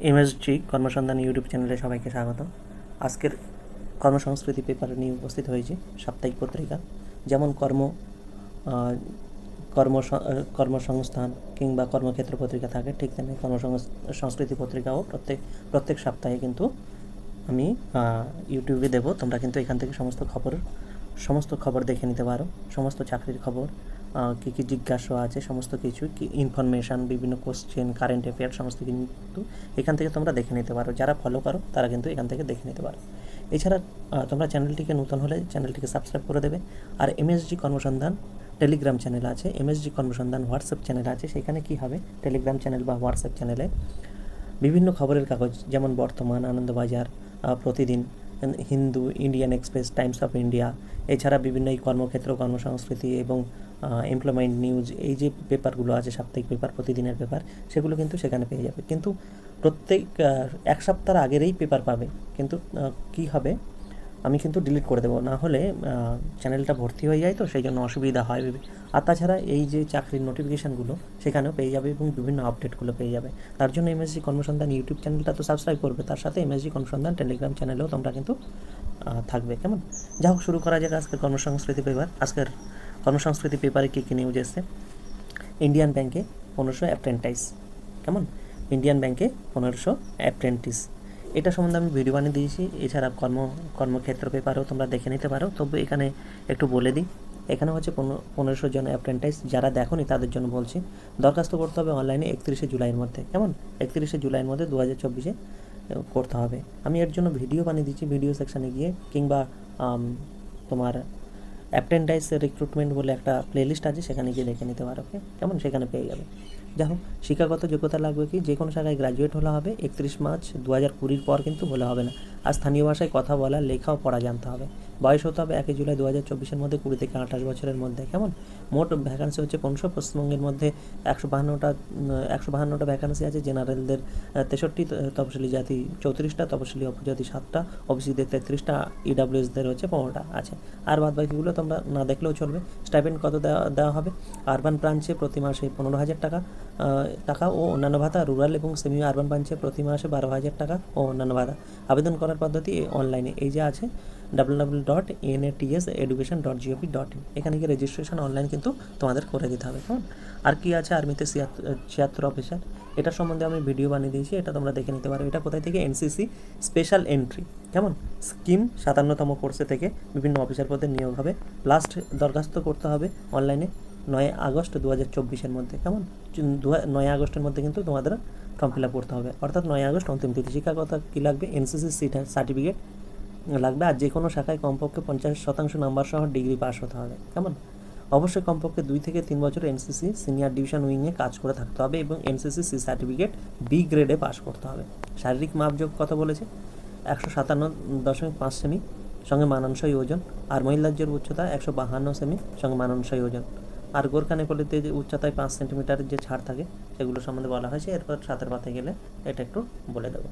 MSG কর্মসন্ধান YouTube চ্যানেলে সবাইকে স্বাগত। আজকের কর্মসংস্কৃতি পেপার নিয়ে উপস্থিত হয়েছি সাপ্তাহিক পত্রিকা। যেমন কর্ম কর্ম কর্মসংস্থান কিংবা কর্মক্ষেত্র পত্রিকা থাকে, ঠিক তেমনি কর্মসংস- সংস্কৃতি পত্রিকাও প্রত্যেক প্রত্যেক সপ্তাহে কিন্তু আমি ইউটিউবে দেবো। তোমরা কিন্তু এখান থেকে সমস্ত খবর সমস্ত খবর দেখে নিতে পারো, সমস্ত চাকরির খবর কী কী জিজ্ঞাসা আছে, সমস্ত কিছু, কি ইনফরমেশান বিভিন্ন কোশ্চেন কারেন্ট অ্যাফেয়ার সমস্ত কিন্তু এখান থেকে তোমরা দেখে নিতে পারো। যারা ফলো করো, তারা কিন্তু এখান থেকে দেখে নিতে পারো। এছাড়া তোমরা চ্যানেলটিকে নতুন হলে চ্যানেলটিকে সাবস্ক্রাইব করে দেবে। আর এমএসজি কর্মসন্ধান টেলিগ্রাম চ্যানেল আছে। এমএসজি কর্মসন্ধান হোয়াটসঅ্যাপ চ্যানেল আছে। সেখানে কি হবে? টেলিগ্রাম চ্যানেল বা হোয়াটসঅ্যাপ চ্যানেলে বিভিন্ন খবরের কাগজ, যেমন Bartaman, Anandabazar Pratidin Hindu Indian Express Times of India এছাড়া বিভিন্ন এই কর্মক্ষেত্র, কর্মসংস্কৃতি এবং এমপ্লয়মেন্ট নিউজ এই যে পেপারগুলো আছে, সাপ্তাহিক পেপার, প্রতিদিনের পেপার, সেগুলো কিন্তু সেখানে পেয়ে যাবে। কিন্তু প্রত্যেক এক সপ্তাহ আগের এই পেপার পাবে। কিন্তু কী হবে? আমি কিন্তু ডিলিট করে দেবো। না হলে চ্যানেলটা ভর্তি হয়ে যায় তো, সেই জন্য অসুবিধা হয়। আর তাছাড়া এই যে চাকরির নোটিফিকেশানগুলো সেখানেও পেয়ে যাবে এবং বিভিন্ন আপডেটগুলো পেয়ে যাবে। তার জন্য এমএসজি কর্মসন্ধান ইউটিউব চ্যানেলটা তো সাবস্ক্রাইব করবে। তার সাথে এমএসজি কর্মসন্ধান টেলিগ্রাম চ্যানেলেও তোমরা কিন্তু থাকবে। কেমন? যা হোক শুরু করা যাক আজকের কর্মসংস্কৃতি পেপার আজকের কর্মসংস্কৃতি পেপারে কী কী নিউজ এসছে? ইন্ডিয়ান ব্যাংকে পনেরোশো অ্যাপ্রেন্টাইস কেমন? ইন্ডিয়ান ব্যাংকে পনেরোশো অ্যাপ্রেন্টিস এটা সম্বন্ধে আমি ভিডিও বানিয়ে দিয়েছি। এছাড়া কর্ম, কর্মক্ষেত্র পেপারও তোমরা দেখে নিতে পারো। তবে এখানে একটু বলে দিই। এখানে হচ্ছে পনেরো, পনেরোশো জন অ্যাপ্রেন্টাইস যারা দেখোনি তাদের জন্য বলছি। দরখাস্ত করতে হবে অনলাইনে একত্রিশে জুলাইয়ের মধ্যে। কেমন? একত্রিশে জুলাইয়ের মধ্যে দু হাজার চব্বিশে করতে হবে। আমি এর জন্য ভিডিও বানিয়ে দিচ্ছি ভিডিও সেকশানে গিয়ে কিংবা তোমার অ্যাপ্রেন্টাইস রিক্রুটমেন্ট বলে একটা প্লেলিস্ট আছে, সেখানে গিয়ে দেখে নিতে পারো কেমন? সেখানে পেয়ে যাবে। যাই হোক শিক্ষাগত যোগ্যতা লাগবে কি? যে কোনো শাখায় গ্র্যাজুয়েট হলে হবে, একত্রিশ মার্চ দু হাজার কুড়ির পর কিন্তু হলে হবে না। আর স্থানীয় ভাষায় কথা বলা, লেখা ও পড়া জানতে হবে। বয়স হতে হবে একই জুলাই দু হাজার চব্বিশের মধ্যে, কুড়ি থেকে আঠাশ বছরের মধ্যে। কেমন? মোট ভ্যাকান্সি হচ্ছে পনেরোশো, পশ্চিমবঙ্গের মধ্যে একশো বাহান্নটা একশো বাহান্নটা ভ্যাকান্সি আছে। জেনারেলদের তেষট্টি তপশিলি জাতি চৌত্রিশটা, তপশিলি উপজাতি সাতটা ওবিসিদের তেত্রিশটা ইডাব্লিউএসদের হচ্ছে পনেরোটা আছে। আর বাদ বাকিগুলো তোমরা না দেখলেও চলবে। স্টাইপেন্ড কত দেওয়া দেওয়া হবে? আরবান ব্রাঞ্চে প্রতি মাসে পনেরো হাজার টাকা। টাকা ও অন্যান্য ভাতা রুরাল এবং সেমি আরবান ব্রাঞ্চে প্রতি মাসে বারো হাজার টাকা ও অন্যান্য ভাতা। আবেদন করার পদ্ধতি অনলাইনে এই যে আছে W W dot N A T S education dot GOV dot in এখানে গিয়ে রেজিস্ট্রেশন অনলাইন কিন্তু তোমাদের করে দিতে হবে, কেমন? আর কি আছে আর্মিতে ছিয়াত্তর অফিসার এটা সম্বন্ধে আমি ভিডিও বানিয়ে দিয়েছি, এটা তোমরা দেখে নিতে পারো। এটা কোথায় থেকে? এনসিসি স্পেশাল এন্ট্রি কেমন? স্কিম সাতান্নতম কোর্সে থেকে বিভিন্ন অফিসার পদে নিয়োগ হবে। লাস্ট দরখাস্ত করতে হবে অনলাইনে নয় আগস্ট দু হাজার চব্বিশের মধ্যে। কেমন? নয় আগস্টের মধ্যে কিন্তু তোমাদের ফর্ম ফিল আপ করতে হবে। অর্থাৎ নয় আগস্ট অন্তিম তিথি। শিক্ষাগত কী লাগবে? এনসিসি সিট সার্টিফিকেট লাগবে। আর যে কোনো শাখায় কমপক্ষে পঞ্চাশ শতাংশ নাম্বার সহ ডিগ্রি পাস হতে হবে। কেমন? অবশ্যই কমপক্ষে দুই থেকে তিন বছর এনসিসি সিনিয়র ডিভিশন উইংয়ে কাজ করে থাকতে হবে এবং এনসিসি সি সার্টিফিকেট বি গ্রেডে পাস করতে হবে। শারীরিক মাপযোগ কথা বলেছে। একশো সাতান্ন দশমিক পাঁচ সেমি সঙ্গে মানানসই ওজন। আর মহিলাজ্যের উচ্চতা একশো বাহান্ন সেমি সঙ্গে মানানসই ওজন। আর গোর্খা নেপালিতে যে উচ্চতায় পাঁচ সেন্টিমিটারের যে ছাড় থাকে, সেগুলো সম্বন্ধে বলা হয়েছে। এরপর সাতের পাতায় গেলে এটা একটু বলে দেবো।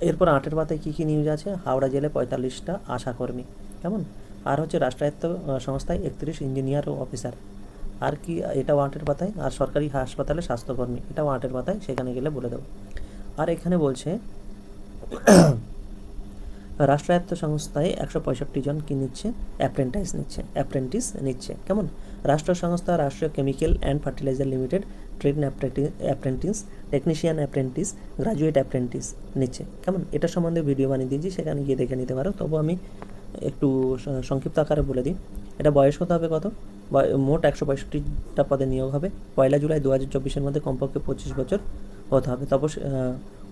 এরপর আটের পাতায় কী কী নিউজ আছে? হাওড়া জেলে পঁয়তাল্লিশটা আশাকর্মী কেমন? আর হচ্ছে রাষ্ট্রায়ত্ত সংস্থায় একত্রিশ ইঞ্জিনিয়ার ও অফিসার আর কি, এটাও আটের পাতায়। আর সরকারি হাসপাতালে স্বাস্থ্যকর্মী, এটাও আটের পাতায়। সেখানে গেলে বলে দেবো। আর এখানে বলছে, রাষ্ট্রায়ত্ত সংস্থায় একশো পঁয়ষট্টি জন কি নিচ্ছে? অ্যাপ্রেন্টাইস নিচ্ছে। অ্যাপ্রেন্টিস নিচ্ছে। কেমন? রাষ্ট্র সংস্থা Rashtriya chemical and fertiliser limited, trade apprentice technician apprentice, graduate apprentice নিচ্ছে। কেমন? এটা সম্বন্ধে ভিডিও বানিয়ে দিয়েছি, সেখানে গিয়ে দেখে নিতে পারো। তবু আমি একটু সংক্ষিপ্ত আকারে বলে দিই। এটা বয়স হতে হবে কত? মোট একশো পঁয়ষট্টিটা পদে নিয়োগ হবে। পয়লা জুলাই দু হাজার চব্বিশের মধ্যে কমপক্ষে পঁচিশ বছর হতে হবে। তপস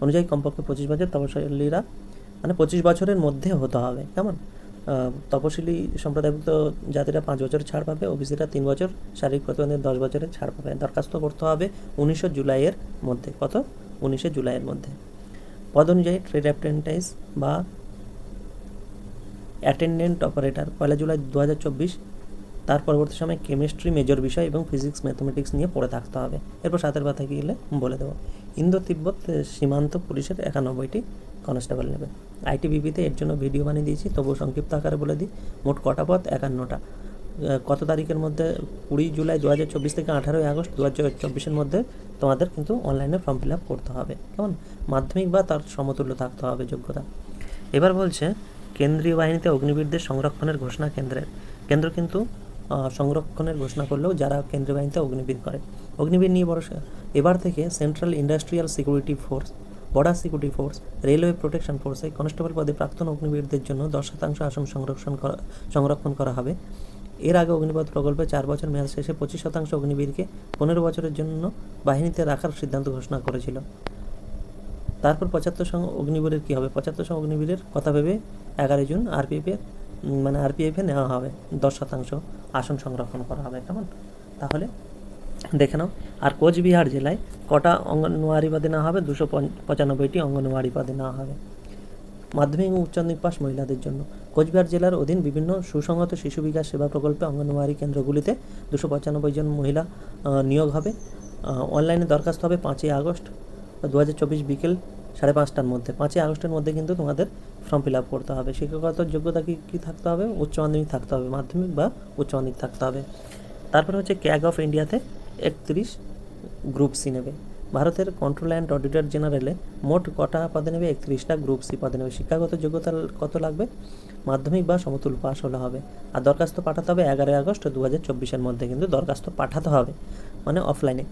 অনুযায়ী কমপক্ষে পঁচিশ বছর তপশিলীরা মানে পঁচিশ বছরের মধ্যে হতে হবে। কেমন? তপশিলি সম্প্রদায়ভুক্ত জাতিরা পাঁচ বছর ছাড় পাবে, ওবিসিরা তিন বছর, শারীরিক প্রতিবন্ধী দশ বছরের ছাড় পাবে। দরখাস্ত করতে হবে উনিশশো জুলাইয়ের মধ্যে। কত? উনিশে জুলাইয়ের মধ্যে। পদ অনুযায়ী ট্রেড অ্যাপ্রেন্টাইজ বা অ্যাটেন্ডেন্ট অপারেটর, পয়লা জুলাই দু হাজার চব্বিশ, তার পরবর্তী সময় কেমিস্ট্রি মেজর বিষয় এবং ফিজিক্স, ম্যাথমেটিক্স নিয়ে পড়ে থাকতে হবে। এরপর সাতের পাতায় গেলে বলে দেবো। ইন্দো তিব্বত সীমান্ত পুলিশের একানব্বইটি কনস্টেবল নেবে। আইটিবিপিতে এর জন্য ভিডিও বানিয়ে দিয়েছি, তবুও সংক্ষিপ্ত আকারে বলে দিই, মোট কটা পথ একান্নটা। কত তারিখের মধ্যে? কুড়ি জুলাই দু হাজার চব্বিশ থেকে আঠারোই আগস্ট দু হাজার চব্বিশের মধ্যে তোমাদের কিন্তু অনলাইনে ফর্ম ফিল আপ করতে হবে। কেমন? মাধ্যমিক বা তার সমতুল্য থাকতে হবে যোগ্যতা। এবার বলছে, কেন্দ্রীয় বাহিনীতে অগ্নিবীরদের সংরক্ষণের ঘোষণা কেন্দ্রের। কেন্দ্র কিন্তু সংরক্ষণের ঘোষণা করলেও যারা কেন্দ্রীয় বাহিনীতে অগ্নিবীর করে। অগ্নিবীর নিয়ে বড় এবার থেকে central industrial security force border security force, railway protection ফোর্সে constable পদে প্রাক্তন অগ্নিবীরদের জন্য দশ শতাংশ আসন সংরক্ষণ করা সংরক্ষণ করা হবে। এর আগে অগ্নিপথ প্রকল্পে চার বছর মেয়াদ শেষে পঁচিশ শতাংশ অগ্নিবীরকে পনেরো বছরের জন্য বাহিনীতে রাখার সিদ্ধান্ত ঘোষণা করেছিল। তারপর পঁচাত্তর সং অগ্নিবীরের কী হবে? পঁচাত্তর সং অগ্নিবীরের কথা ভেবে এগারো জুন আরপিএফের মানে আরপিএফে নেওয়া হবে। দশ শতাংশ আসন সংরক্ষণ করা হবে। কেমন? তাহলে দেখে নাও। আর কোচবিহার জেলায় কটা অঙ্গনওয়াড়ি পদে নেওয়া হবে? দুশো পঁচানব্বইটি অঙ্গনওয়াড়ি পদে নেওয়া হবে। মাধ্যমিক ও উচ্চ মাধ্যমিক পাস মহিলাদের জন্য কোচবিহার জেলার অধীন বিভিন্ন সুসংহত শিশু বিকাশ সেবা প্রকল্পে অঙ্গনওয়াড়ি কেন্দ্রগুলিতে দুশো পঁচানব্বই জন মহিলা নিয়োগ হবে। অনলাইনে দরখাস্ত হবে পাঁচই আগস্ট দু হাজার চব্বিশ বিকেল সাড়ে পাঁচটার মধ্যে। পাঁচই আগস্টের মধ্যে কিন্তু তোমাদের ফর্ম ফিল আপ করতে হবে। শিক্ষাগত যোগ্যতা কি কী থাকতে হবে? উচ্চ মাধ্যমিক থাকতে হবে। মাধ্যমিক বা উচ্চ মাধ্যমিক থাকতে হবে। তারপরে হচ্ছে ক্যাগ অফ ইন্ডিয়াতে একত্রিশ গ্রুপ সি নেবে। ভারতের কন্ট্রোল অ্যান্ড অডিটর জেনারেলে মোট কটা পদে নেবে? একত্রিশটা গ্রুপ সি পদে নেবে। শিক্ষাগত যোগ্যতা কত লাগবে? মাধ্যমিক বা সমতুল পাস হলে হবে। আর দরখাস্ত পাঠাতে হবে এগারোই আগস্ট দু হাজার চব্বিশের মধ্যে, কিন্তু দরখাস্ত পাঠাতে হবে মানে অফলাইনে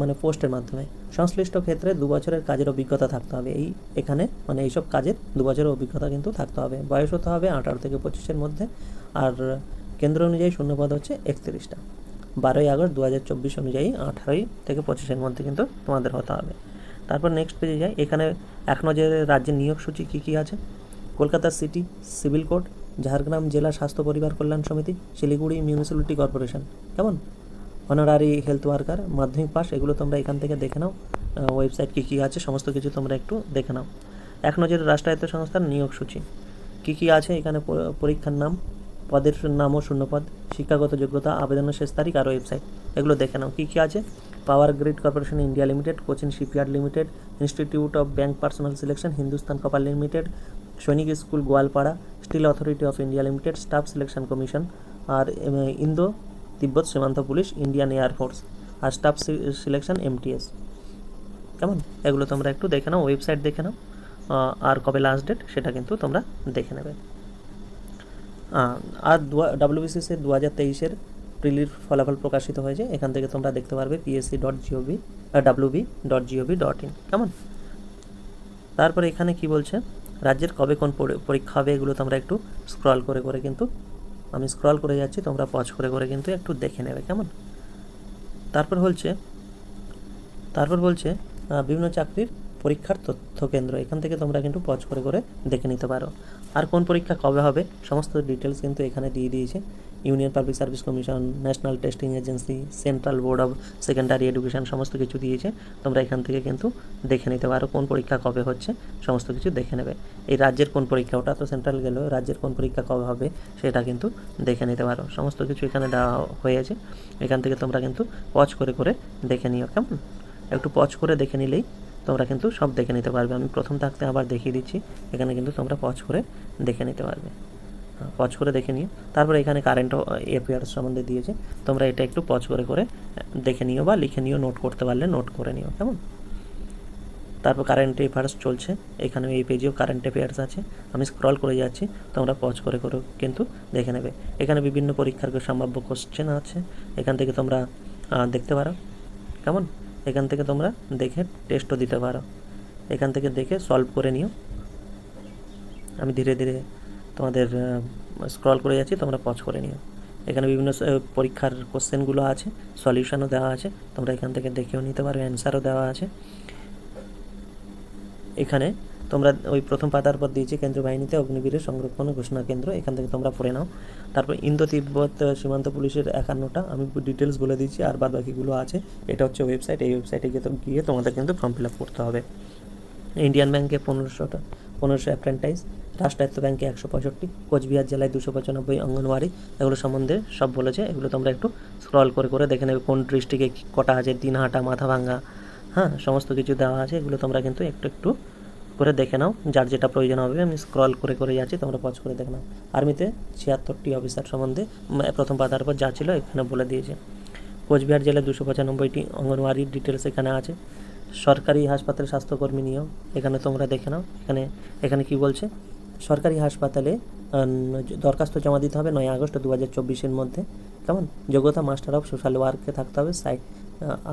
মানে পোস্টের মাধ্যমে। সংশ্লিষ্ট ক্ষেত্রে দু বছরের কাজের অভিজ্ঞতা থাকতে হবে। এই, এখানে মানে এইসব কাজের দু বছরের অভিজ্ঞতা কিন্তু থাকতে হবে। বয়স হতে হবে আঠারো থেকে পঁচিশের মধ্যে। আর কেন্দ্র অনুযায়ী শূন্যপদ হচ্ছে একত্রিশটা। বারোই আগস্ট দু হাজার চব্বিশ অনুযায়ী আঠারোই থেকে পঁচিশের মধ্যে কিন্তু তোমাদের হতে হবে। তারপর নেক্সট পেজে যাই। এখানে এক নজরে রাজ্যের নিয়োগ সূচি কী কী আছে? Kolkata city civil code Jhargram জেলা স্বাস্থ্য পরিবার কল্যাণ সমিতি, শিলিগুড়ি মিউনিসিপ্যালিটি কর্পোরেশন কেমন? অনারারি হেলথ ওয়ার্কার মাধ্যমিক পাস এগুলো তোমরা এখান থেকে দেখে নাও। ওয়েবসাইট কী কী আছে, সমস্ত কিছু তোমরা একটু দেখে নাও। এক নজরে রাষ্ট্রায়ত্ত সংস্থার নিয়োগ সূচি, কী কী আছে? এখানে পরীক্ষার নাম পদের নাম ও শূন্যপদ, শিক্ষাগত যোগ্যতা, আবেদনের শেষ তারিখ আর ওয়েবসাইট। এগুলো দেখে নাও, কী কী আছে? Power grid corporation India limited, Cochin shipyard limited, institute of bank personnel selection, Hindustan copper limited, Sainik school Goalpara, steel authority of India limited, staff selection commission R Indo তিব্বত সীমান্ত পুলিশ, ইন্ডিয়ান এয়ারফোর্স আর staff selection MTS. কেমন? এগুলো তোমরা একটু দেখে নাও, website দেখে নাও আর কবে last date সেটা কিন্তু তোমরা দেখে নেবে। আর ডাব্লিউবিসিসির দু হাজার তেইশের প্রিলির ফলাফল প্রকাশিত হয়েছে। এখান থেকে তোমরা দেখতে পারবে PSC dot GOV WB dot GOV dot in কেমন? তারপরে এখানে কি বলছে? রাজ্যের কবে কোন পরি- পরীক্ষা হবে এগুলো তোমরা একটু স্ক্রল করে করে কিন্তু আমি স্ক্রল করে যাচ্ছি, তোমরা পজ করে করে কিন্তু একটু দেখে নেবে, কেমন? তারপর বলছে তারপর বলছে বিভিন্ন চাকরির পরীক্ষার তথ্য কেন্দ্র। এখান থেকে তোমরা কিন্তু পজ করে করে দেখে নিতে পারো। আর কোন পরীক্ষা কবে হবে? সমস্ত ডিটেলস কিন্তু এখানে দিয়ে দিয়েছে। Union public service commission national testing agency central board of secondary education সমস্ত কিছু দিয়েছে। তোমরা এখান থেকে কিন্তু দেখে নিতে পারো কোন পরীক্ষা কবে হচ্ছে, সমস্ত কিছু দেখে নেবে। এই রাজ্যের কোন পরীক্ষা? ওটা তো সেন্ট্রাল গেল, রাজ্যের কোন পরীক্ষা কবে হবে সেটা কিন্তু দেখে নিতে পারো। সমস্ত কিছু এখানে দেওয়া হয়েছে। এখান থেকে তোমরা কিন্তু পজ করে করে দেখে নিও, কেমন? একটু পজ করে দেখে নিলেই তোমরা কিন্তু সব দেখে নিতে পারবে। আমি প্রথম থাকতে আবার দেখিয়ে দিচ্ছি। এখানে কিন্তু তোমরা পজ করে দেখে নিতে পারবে। পজ করে দেখে নিও। তারপরে এখানে কারেন্ট অ্যাফেয়ার্স সম্বন্ধে দিয়েছে। তোমরা এটা একটু পজ করে করে দেখে নিও বা লিখে নিও নোট করতে পারলে নোট করে নিও। কেমন? তারপর কারেন্ট অ্যাফেয়ার্স চলছে। এখানে এই পেজেও কারেন্ট অ্যাফেয়ার্স আছে। আমি স্ক্রল করে যাচ্ছি। তোমরা পজ করে করে কিন্তু দেখে নেবে। এখানে বিভিন্ন পরীক্ষার সম্ভাব্য কোশ্চেন আছে। এখান থেকে তোমরা দেখতে পারো। কেমন? এখান থেকে তোমরা দেখে টেস্টও দিতে পারো। এখান থেকে দেখে সলভ করে নিও। আমি ধীরে ধীরে তোমাদের স্ক্রল করে যাচ্ছি, তোমরা পজ করে নিও। এখানে বিভিন্ন পরীক্ষার কোশ্চেনগুলো আছে সলিউশনও দেওয়া আছে, তোমরা এখান থেকে দেখেও নিতে পারো অ্যান্সারও দেওয়া আছে। এখানে তোমরা ওই প্রথম পাতার পর দিয়েছি কেন্দ্রীয় বাহিনীতে অগ্নিবীরের সংরক্ষণ ঘোষণা কেন্দ্র, এখান থেকে তোমরা পড়ে নাও। তারপর ইন্দো তিব্বত সীমান্ত পুলিশের একান্নটা, আমি ডিটেলস বলে দিচ্ছি আর বাদ বাকিগুলো আছে। এটা হচ্ছে ওয়েবসাইট এই ওয়েবসাইটে গিয়ে গিয়ে তোমাদের কিন্তু ফর্ম ফিল আপ করতে হবে। ইন্ডিয়ান ব্যাংকে পনেরোশোটা, পনেরোশো অ্যাপ্রেন্টাইজ রাষ্ট্রায়ত্ত ব্যাংকে একশো পঁয়ষট্টি, কোচবিহার জেলায় দুশো পঁচানব্বই অঙ্গনওয়াড়ি, এগুলো সম্বন্ধে সব বলেছে। এগুলো তোমরা একটু স্ক্রল করে করে দেখে নেবে, কোন ডিস্ট্রিক্টে কটা আছে, দিনহাটা, মাথাভাঙ্গা হ্যাঁ সমস্ত কিছু দেওয়া আছে, এগুলো তোমরা কিন্তু একটু একটু করে দেখে নাও, যার যেটা প্রয়োজন হবে, আমি স্ক্রল করে করে যাচ্ছি, তোমরা পজ করে দেখে নাও। আর্মিতে ছিয়াত্তরটি অফিসার সম্বন্ধে প্রথম পাতার পর যা ছিল এখানে বলে দিয়েছে। কোচবিহার জেলায় দুশো পঁচানব্বইটি অঙ্গনওয়াড়ির ডিটেলস এখানে আছে। সরকারি হাসপাতালে স্বাস্থ্যকর্মী নিয়োগ, এখানে তোমরা দেখে নাও, এখানে এখানে কি বলছে? সরকারি হাসপাতালে দরখাস্ত জমা দিতে হবে নয় আগস্ট দু হাজার চব্বিশের মধ্যে। কেমন? যোগ্যতা মাস্টার অফ সোশ্যাল ওয়ার্কে থাকতে হবে সাই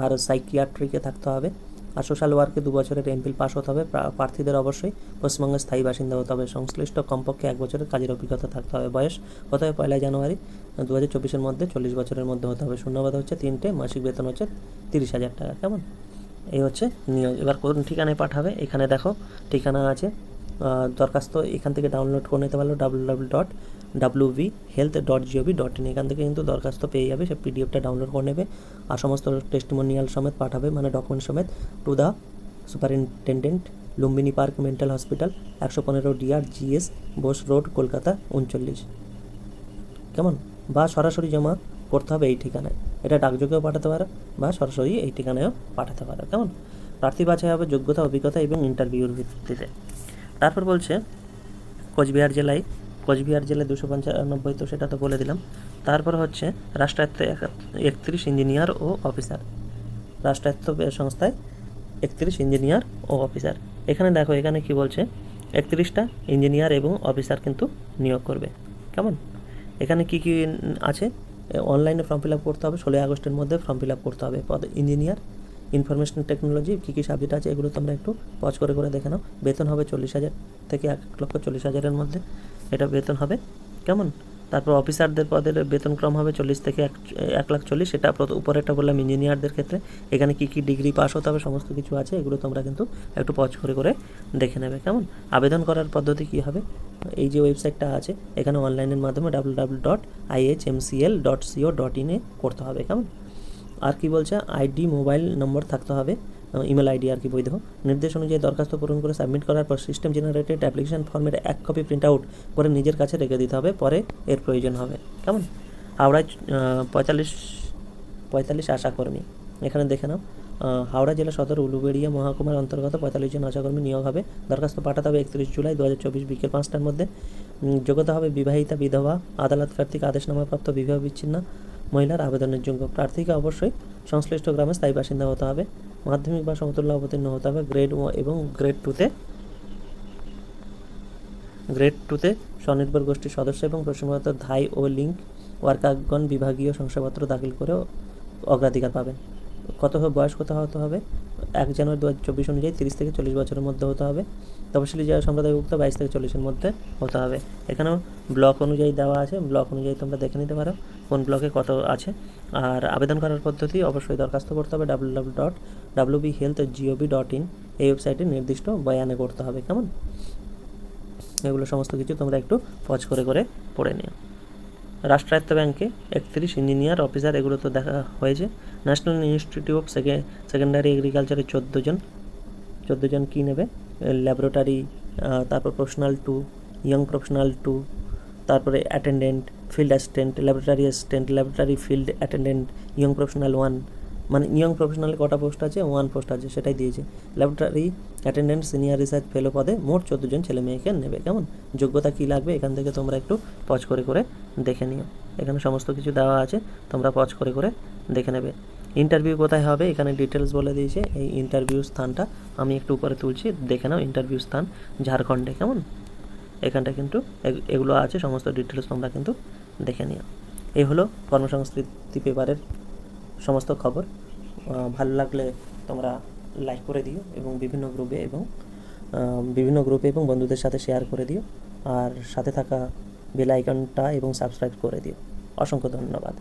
আর সাইকিয়াট্রিকে থাকতে হবে। আর সোশ্যাল ওয়ার্কে দু বছরের এমপিল পাস হতে হবে। প্রা- প্রার্থীদের অবশ্যই পশ্চিমবঙ্গের স্থায়ী বাসিন্দা হতে হবে। সংশ্লিষ্ট কমপক্ষে এক বছরের কাজের অভিজ্ঞতা থাকতে হবে। বয়স হতে হবে পয়লা জানুয়ারি দু হাজার চব্বিশের মধ্যে চল্লিশ বছরের মধ্যে হতে হবে। শূন্যবাদ হচ্ছে তিনটে, মাসিক বেতন হচ্ছে তিরিশ হাজার টাকা। কেমন? এই হচ্ছে নিয়োগ এবার কোন ঠিকানায় পাঠাবে? এখানে দেখো ঠিকানা আছে। দরখাস্ত এখান থেকে ডাউনলোড করে নিতে পারল W W dot W V health dot GOV dot in এখান থেকে কিন্তু দরখাস্ত পেয়ে যাবে, সে পিডিএফটা ডাউনলোড করে নেবে আর সমস্ত টেস্টিমোনিয়াল সমেত পাঠাবে মানে ডকুমেন্ট সমেত to the superintendent Lumbini park mental hospital একশো পনেরো DR GS Bose road Kolkata উনচল্লিশ। কেমন? বা সরাসরি জমা করতে হবে এই ঠিকানায়। এটা ডাকযোগেও পাঠাতে পারো, বা সরাসরি এই ঠিকানায়ও পাঠাতে পারো। কেমন? প্রার্থী বাছাই হবে যোগ্যতা, অভিজ্ঞতা এবং ইন্টারভিউর ভিত্তিতে। তারপর বলছে, কোচবিহার জেলায় কোচবিহার জেলায় দুশো পঞ্চানব্বই তো সেটা তো বলে দিলাম। তারপর হচ্ছে রাষ্ট্রায়ত্ত একত্রিশ ইঞ্জিনিয়ার ও অফিসার। রাষ্ট্রায়ত্ত সংস্থায় একত্রিশ ইঞ্জিনিয়ার ও অফিসার। এখানে দেখো, এখানে কি বলছে, একত্রিশটা ইঞ্জিনিয়ার এবং অফিসার কিন্তু নিয়োগ করবে। কেমন? এখানে কি কি আছে? অনলাইনে ফর্ম ফিল আপ করতে হবে, ষোলোই আগস্টের মধ্যে ফর্ম ফিল আপ করতে হবে। পদ, ইঞ্জিনিয়ার ইনফরমেশন টেকনোলজি, কী কী সাবজেক্ট আছে এগুলো তোমরা একটু পজ করে করে দেখে নাও। বেতন হবে চল্লিশ হাজার থেকে এক লক্ষ চল্লিশ হাজারের মধ্যে। এটা বেতন হবে। কেমন? তারপর অফিসারদের পদের বেতনক্রম হবে চল্লিশ থেকে এক এক লাখ চল্লিশ। সেটা উপরেরটা বললাম ইঞ্জিনিয়ারদের ক্ষেত্রে। এখানে কী কী ডিগ্রি পাস হতে হবে, সমস্ত কিছু আছে, এগুলো তোমরা কিন্তু একটু পজ করে করে দেখে নেবে। কেমন? আবেদন করার পদ্ধতি কী হবে? এই যে ওয়েবসাইটটা আছে, এখানে অনলাইনের মাধ্যমে W W dot IHMCL dot CO dot ইনে করতে হবে। কেমন? আর কি বলছে? আইডি মোবাইল নম্বর থাকতে হবে। ইমেল আইডি আর কি বৈধ নির্দেশ অনুযায়ী দরখাস্ত পূরণ করে সাবমিট করার পর সিস্টেম জেনারেটেড অ্যাপ্লিকেশন ফর্মের এক কপি প্রিন্ট আউট করে নিজের কাছে রেখে দিতে হবে। পরে এর প্রয়োজন হবে। কেমন? হাওড়ায় পঁয়তাল্লিশ পঁয়তাল্লিশ আশাকর্মী এখানে দেখে নাও। হাওড়া জেলা সদর উলুবেড়িয়া মহকুমার অন্তর্গত পঁয়তাল্লিশ জন আশাকর্মী নিয়োগ হবে। দরখাস্ত পাঠাতে হবে একত্রিশ জুলাই দু হাজার চব্বিশ বিকেল পাঁচটার মধ্যে। যোগ্যতা হবে বিবাহিতা, বিধবা, আদালত কর্তৃক আদেশনামাপ্রাপ্ত বিবাহ বিচ্ছিন্ন। মহিলার আবেদনের যোগ্য প্রার্থীকে অবশ্যই সংশ্লিষ্ট গ্রামে স্থায়ী বাসিন্দা হতে হবে। মাধ্যমিক বা সমতুল্য অবতীর্ণ হতে হবে গ্রেড এবং গ্রেড টুতে গ্রেড টুতে স্বনির্ভর গোষ্ঠীর সদস্য এবং প্রসঙ্গত ধাই ও লিঙ্ক ওয়ার্কারগণ বিভাগীয় শংসাপত্র দাখিল করে অগ্রাধিকার পাবেন। কত বয়স কত হতে হবে? এক জানুয়ারি দু হাজার চব্বিশ অনুযায়ী তিরিশ থেকে চল্লিশ বছরের মধ্যে হতে হবে। তপশিলি জেলা সম্প্রদায়ভুক্ত বাইশ থেকে চল্লিশের মধ্যে হতে হবে। এখানেও ব্লক অনুযায়ী দেওয়া আছে। ব্লক অনুযায়ী তোমরা দেখে নিতে পারো কোন ব্লকে কত আছে। আর আবেদন করার পদ্ধতি অবশ্যই দরখাস্ত করতে হবে W W dot W B health GOV dot in এই ওয়েবসাইটে নির্দিষ্ট বয়ানে করতে হবে। কেমন? এগুলো সমস্ত কিছু তোমরা একটু পজ করে করে পড়ে নিও। রাষ্ট্রায়ত্ত ব্যাংকে একত্রিশ ইঞ্জিনিয়ার অফিসার, এগুলো তো দেখা হয়েছে। ন্যাশনাল ইনস্টিটিউট অফ সেকে সেকেন্ডারি এগ্রিকালচারে চোদ্দ জন। চোদ্দ জন কী নেবে? ল্যাবরেটরি তারপর professional two young professional two তারপরে attendant field assistant laboratory assistant laboratory field attendant young professional one মানে ইয়ং প্রফেশনালে কটা পোস্ট আছে? ওয়ান পোস্ট আছে, সেটাই দিয়েছে। Laboratory attendant senior research fellow পদে মোট চোদ্দ জন ছেলে মেয়েকে নেবে। কেমন? যোগ্যতা কী লাগবে? এখান থেকে তোমরা একটু পজ করে করে দেখে নিও। এখানে সমস্ত কিছু দেওয়া আছে, তোমরা পজ করে করে দেখে নেবে। ইন্টারভিউ কোথায় হবে? এখানে ডিটেলস বলে দিয়েছে। এই ইন্টারভিউ স্থানটা আমি একটু উপরে তুলছি, দেখে নাও ইন্টারভিউ স্থান ঝাড়খণ্ডে, কেমন? এখানটা কিন্তু এগ- এগুলো আছে, সমস্ত ডিটেলস তোমরা কিন্তু দেখে নিও। এই হলো কর্মসংস্কৃতি পেপারের সমস্ত খবর ভালো লাগলে তোমরা লাইক করে দিও এবং বিভিন্ন গ্রুপে এবং বিভিন্ন গ্রুপে এবং বন্ধুদের সাথে শেয়ার করে দিও। আর সাথে থাকা বেল আইকনটা এবং সাবস্ক্রাইব করে দিও। অসংখ্য ধন্যবাদ।